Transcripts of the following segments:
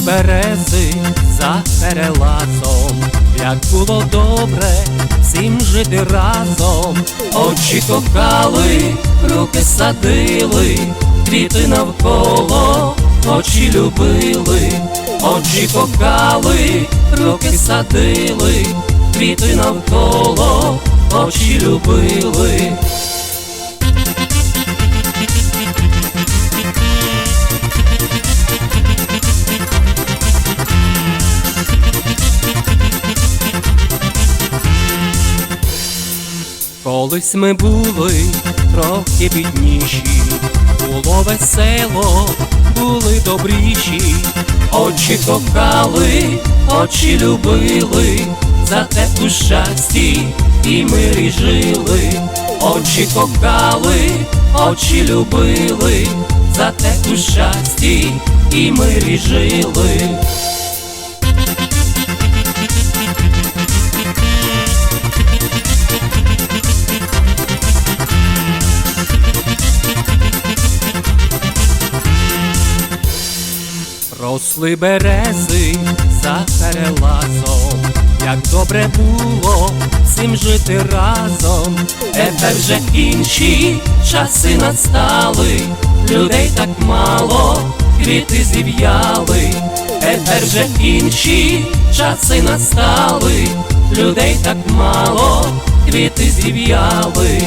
берези за перелазом, як було добре всім жити разом, очі кохали, руки садили, квіти навколо, очі любили, очі кохали, руки садили, квіти навколо, очі любили. Колись ми були трохи бідніші, було весело, були добріші, очі кохали, очі любили, за те у щасті і мирі жили, очі кохали, очі любили, за те у щасті і мирі жили. Росли берези за перелазом, як добре було всім жити разом. Тепер вже інші часи настали, людей так мало, квіти зів'яли. Тепер вже інші часи настали, людей так мало, квіти зів'яли.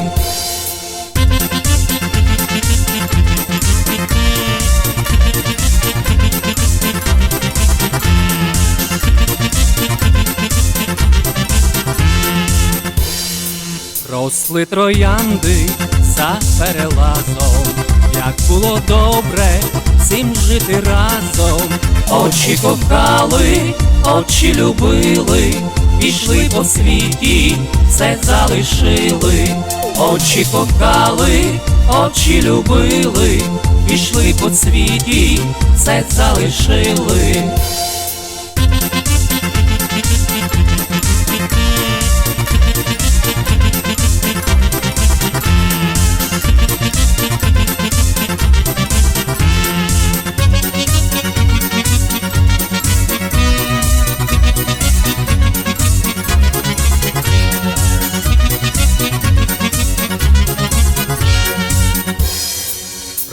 Росли троянди за перелазом, як було добре всім жити разом. Очі кохали, очі любили, пішли по світі, все залишили, очі кохали, очі любили, пішли по світі, все залишили.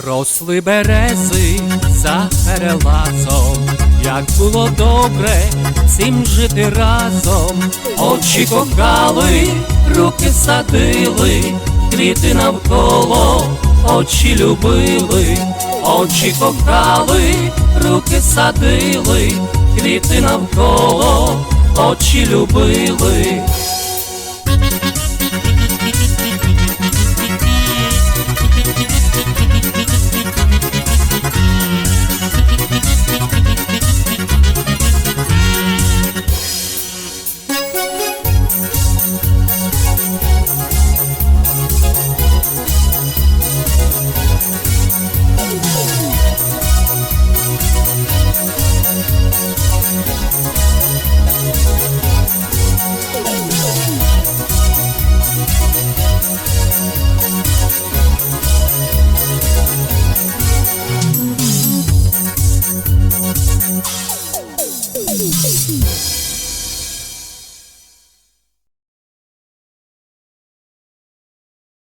Росли берези за перелазом, як було добре всім жити разом, очі кохали, руки садили, квіти навколо, очі любили, очі кохали, руки садили, квіти навколо, очі любили. Peace.